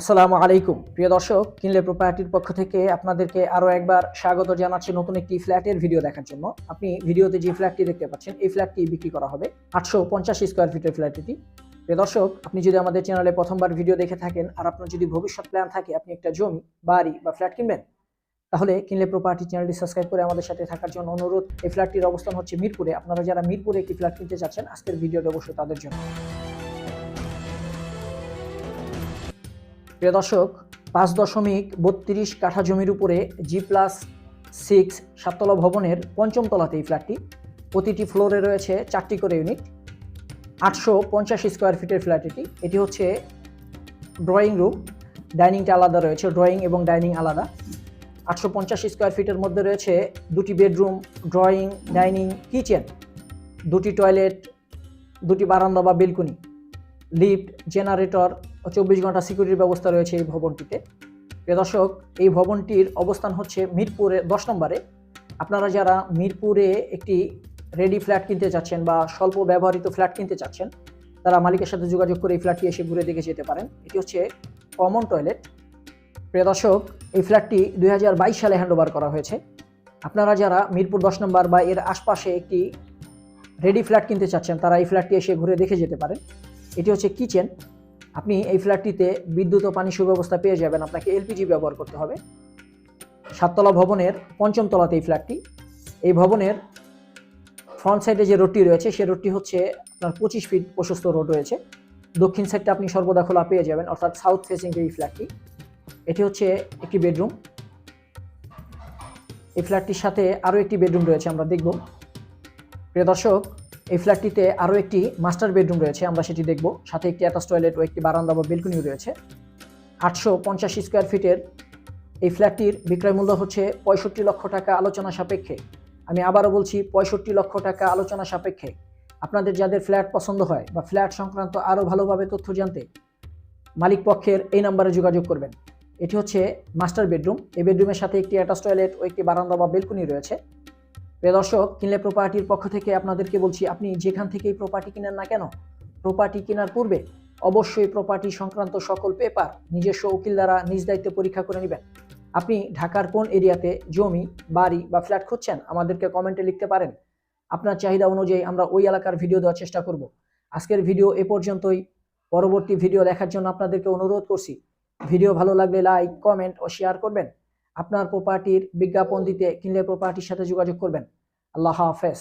আসসালামু আলাইকুম। প্রিয় দর্শক, কিনলে প্রপার্টির পক্ষ থেকে আপনাদেরকে আরও একবার স্বাগত জানাচ্ছি নতুন একটি ফ্ল্যাটের ভিডিও দেখার জন্য। আপনি ভিডিওতে যে ফ্ল্যাটটি দেখতে পাচ্ছেন, এই ফ্ল্যাটটি বিক্রি করা হবে আটশো পঞ্চাশ স্কোয়ার ফিটের ফ্ল্যাটটি প্রিয় দর্শক, আপনি যদি আমাদের চ্যানেলে প্রথমবার ভিডিও দেখে থাকেন আর আপনার যদি ভবিষ্যৎ প্ল্যান থাকে আপনি একটা জমি, বাড়ি বা ফ্ল্যাট কিনবেন, তাহলে কিনলে প্রপার্টি চ্যানেলটি সাবস্ক্রাইব করে আমাদের সাথে থাকার জন্য অনুরোধ, এই ফ্ল্যাটটির অবস্থান হচ্ছে মিরপুরে। আপনারা যারা মিরপুরে একটি ফ্ল্যাট কিনতে চাচ্ছেন আজকের ভিডিওটি অবশ্যই তাদের জন্য। প্রিয় দর্শক, পাঁচ দশমিক বত্রিশ কাঠা জমির উপরে জি প্লাস সিক্স সাততলা ভবনের পঞ্চম তলাতে এই ফ্ল্যাটটি প্রতিটি ফ্লোরে রয়েছে চারটি করে ইউনিট আটশো পঞ্চাশ স্কোয়ার ফিটের ফ্ল্যাট এটি। এটি হচ্ছে ড্রয়িং রুম ডাইনিংটা আলাদা রয়েছে ড্রয়িং এবং ডাইনিং আলাদা। আটশো পঞ্চাশ স্কোয়ার ফিটের মধ্যে রয়েছে দুটি বেডরুম ড্রয়িং ডাইনিং কিচেন দুটি টয়লেট দুটি বারান্দা বা বেলকুনি লিফট জেনারেটর চব্বিশ ঘণ্টা সিকিউরিটির ব্যবস্থা রয়েছে এই ভবনটিতে। প্রিয় দর্শক, এই ভবনটির অবস্থান হচ্ছে মিরপুরে দশ নম্বরে। আপনারা যারা মিরপুরে একটি রেডি ফ্ল্যাট কিনতে চাচ্ছেন বা স্বল্প ব্যবহৃত ফ্ল্যাট কিনতে চাচ্ছেন, তারা মালিকের সাথে যোগাযোগ করে এই ফ্ল্যাটটি এসে ঘুরে দেখে যেতে পারেন। এটি হচ্ছে কমন টয়লেট প্রিয় দর্শক, এই ফ্ল্যাটটি দুই হাজার বাইশ সালে হ্যান্ডওভার করা হয়েছে। আপনারা যারা মিরপুর দশ নম্বর বা এর আশপাশে একটি রেডি ফ্ল্যাট কিনতে চাচ্ছেন, তারা এই ফ্ল্যাটটি এসে ঘুরে দেখে যেতে পারেন। এটি হচ্ছে কিচেন আপনি এই ফ্ল্যাটটিতে বিদ্যুৎ ও পানি সুব্যবস্থা পেয়ে যাবেন, আপনাকে এলপিজি ব্যবহার করতে হবে। সাততলা ভবনের পঞ্চম তলাতে এই ফ্ল্যাটটি। এই ভবনের ফ্রন্ট সাইডে যে রোডটি রয়েছে, সে রোডটি হচ্ছে আপনার পঁচিশ ফিট প্রশস্ত রোড রয়েছে। দক্ষিণ সাইডটা আপনি সর্বদা খোলা পেয়ে যাবেন, অর্থাৎ সাউথ ফেসিং এই ফ্ল্যাটটি এটি হচ্ছে একটি বেডরুম এই ফ্ল্যাটটির সাথে আরও একটি বেডরুম রয়েছে, আমরা দেখব। প্রিয় দর্শক এই ফ্ল্যাটটিতে আরও একটি মাস্টার বেডরুম রয়েছে, আমরা সেটি দেখব। সাথে একটি অ্যাটাচ টয়লেট ও একটি বারান্দা বা বেলকনিও রয়েছে। আটশো পঞ্চাশ স্কোয়ার ফিটের এই ফ্ল্যাটটির বিক্রয় মূল্য হচ্ছে পঁয়ষট্টি লক্ষ টাকা আলোচনা সাপেক্ষে। আমি আবারও বলছি, পঁয়ষট্টি লক্ষ টাকা আলোচনা সাপেক্ষে। আপনাদের যাদের ফ্ল্যাট পছন্দ হয় বা ফ্ল্যাট সংক্রান্ত আরও ভালোভাবে তথ্য জানতে, মালিক পক্ষের এই নাম্বারে যোগাযোগ করবেন। এটি হচ্ছে মাস্টার বেডরুম। এই বেডরুমের সাথে একটি অ্যাটাচ টয়লেট ও একটি বারান্দা বা বেলকনি রয়েছে। প্রিয় দর্শক, কিনলে প্রপার্টির পক্ষ থেকে আপনাদেরকে বলছি, আপনি যেখান থেকেই প্রপার্টি কিনেন না কেন প্রপার্টি কেনার পূর্বে অবশ্যই প্রপার্টি সংক্রান্ত সকল পেপার নিজস্ব উকিল দ্বারা নিজ দায়িত্বে পরীক্ষা করে নেবেন। আপনি ঢাকার কোন এরিয়াতে জমি, বাড়ি বা ফ্ল্যাট খুঁজছেন, আমাদেরকে কমেন্টে লিখতে পারেন। আপনার চাহিদা অনুযায়ী আমরা ওই এলাকার ভিডিও দেওয়ার চেষ্টা করব। আজকের ভিডিও এ পর্যন্তই। পরবর্তী ভিডিও দেখার জন্য আপনাদেরকে অনুরোধ করছি। ভিডিও ভালো লাগলে লাইক কমেন্ট ও শেয়ার করবেন। আপনার প্রপার্টির বিজ্ঞাপন দিতে কিনলে প্রপার্টির সাথে যোগাযোগ করবেন। আল্লাহ হাফেজ।